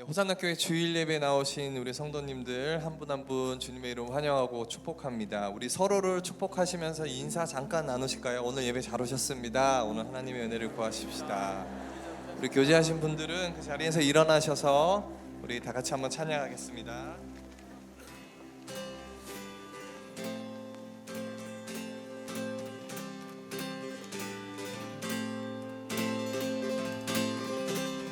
네, 호산나 교회 주일 예배 나오신 우리 성도님들 한 분 한 분 주님의 이름 환영하고 축복합니다. 우리 서로를 축복하시면서 인사 잠깐 나누실까요? 오늘 예배 잘 오셨습니다. 오늘 하나님의 은혜를 구하십시다. 우리 교제하신 분들은 그 자리에서 일어나셔서 우리 다 같이 한번 찬양하겠습니다.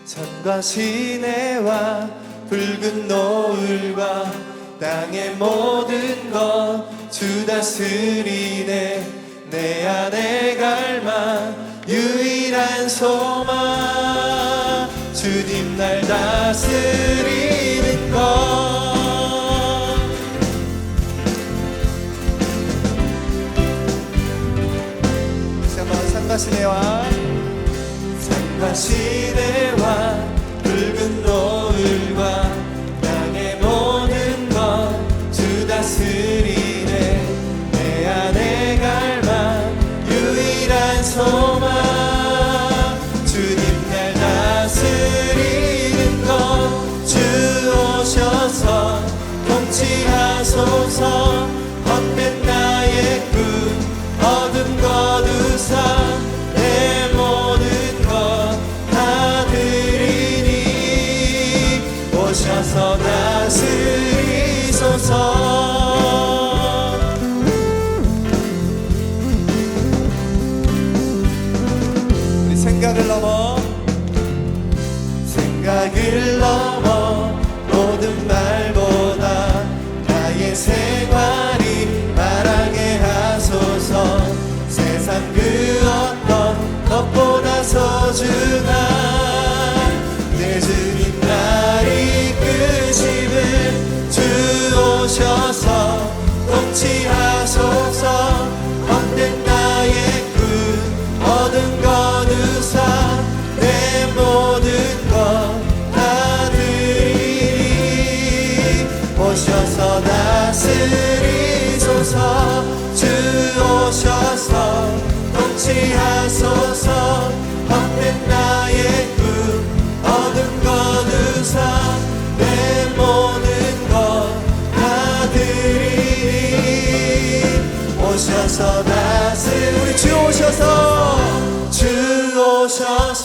산과 시내와 붉은 노을과 땅의 모든 것 주 다스리네. 내 안에 갈망 유일한 소망. 주님 날 다스리는 것. 산과 시내와 시내와 생각을 넘어 모든 말보다 나의 생활이 말하게 하소서. 세상 그 어떤 것보다 소중한 내 주님 날 이끄심을 주 오셔서 통치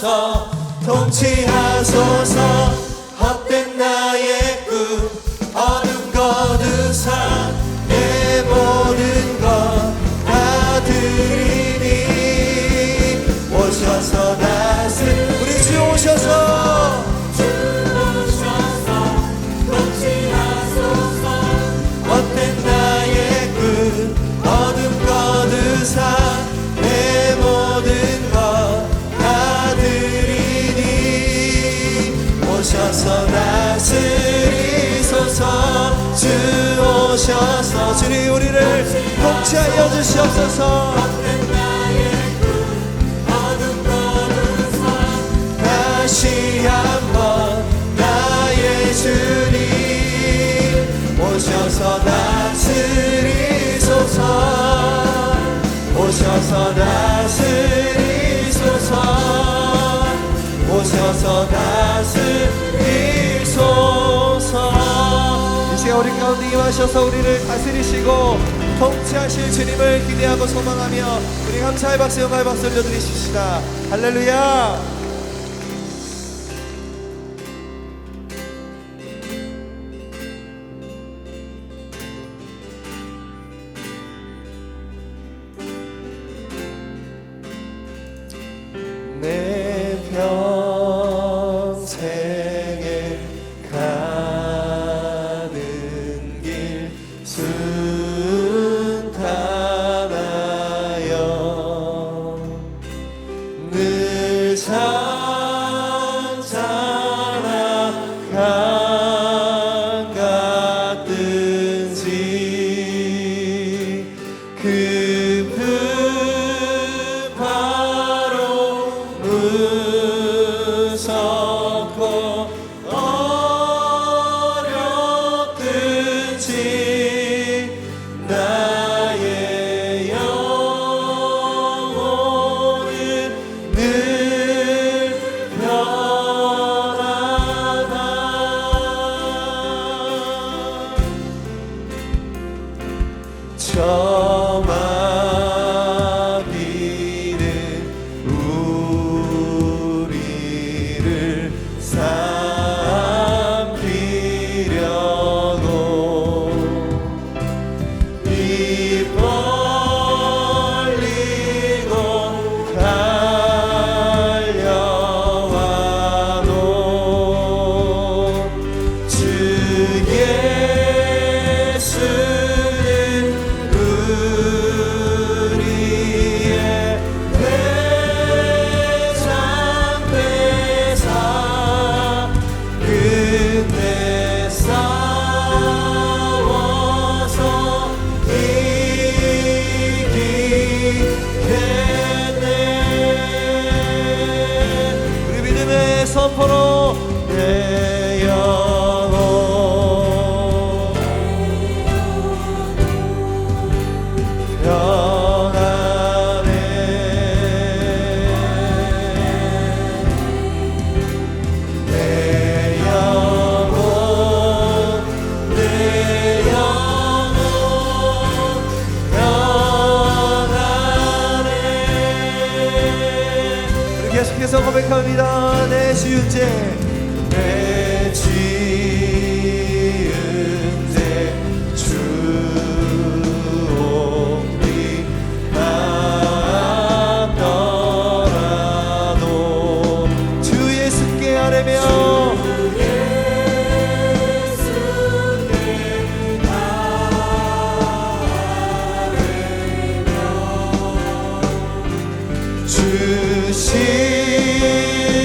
오셔서 통치하소서 주시옵소서. 다시 한번 우리 가운데 임하셔서 우리를 다스리시고 통치하실 주님을 기대하고 소망하며 우리 감사의 박수 영광의 박수 올려드리십시다. 할렐루야 por 십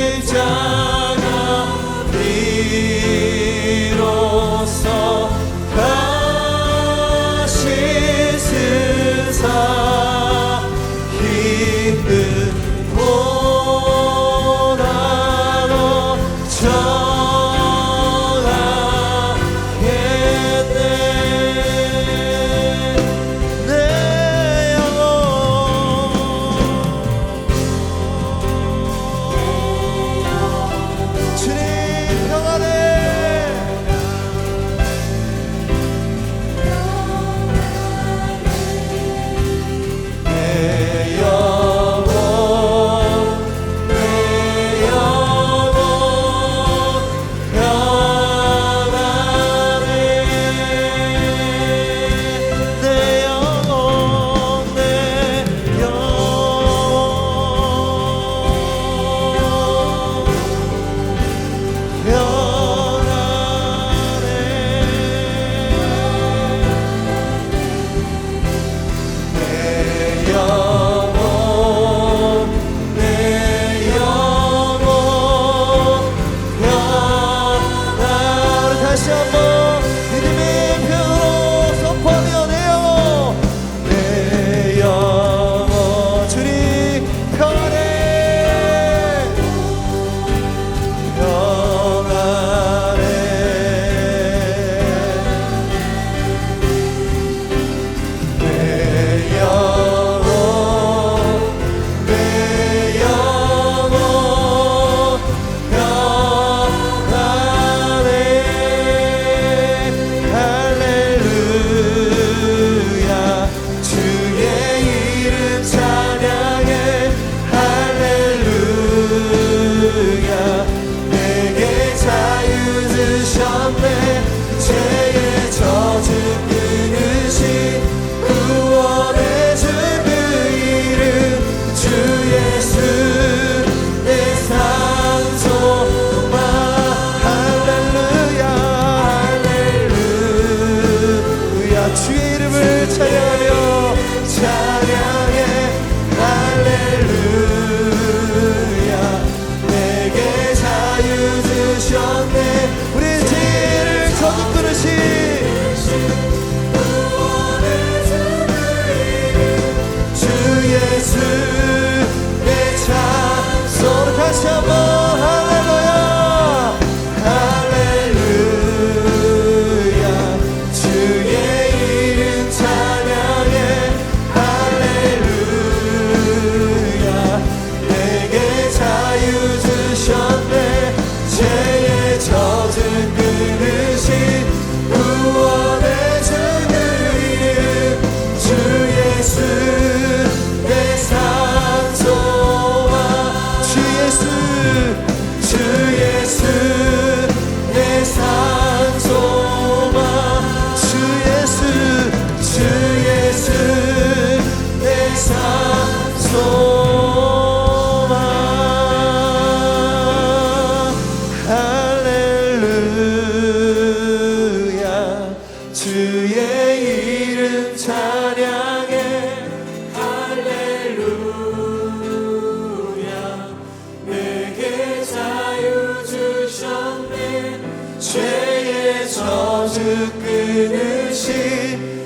죄의 저주 끊으신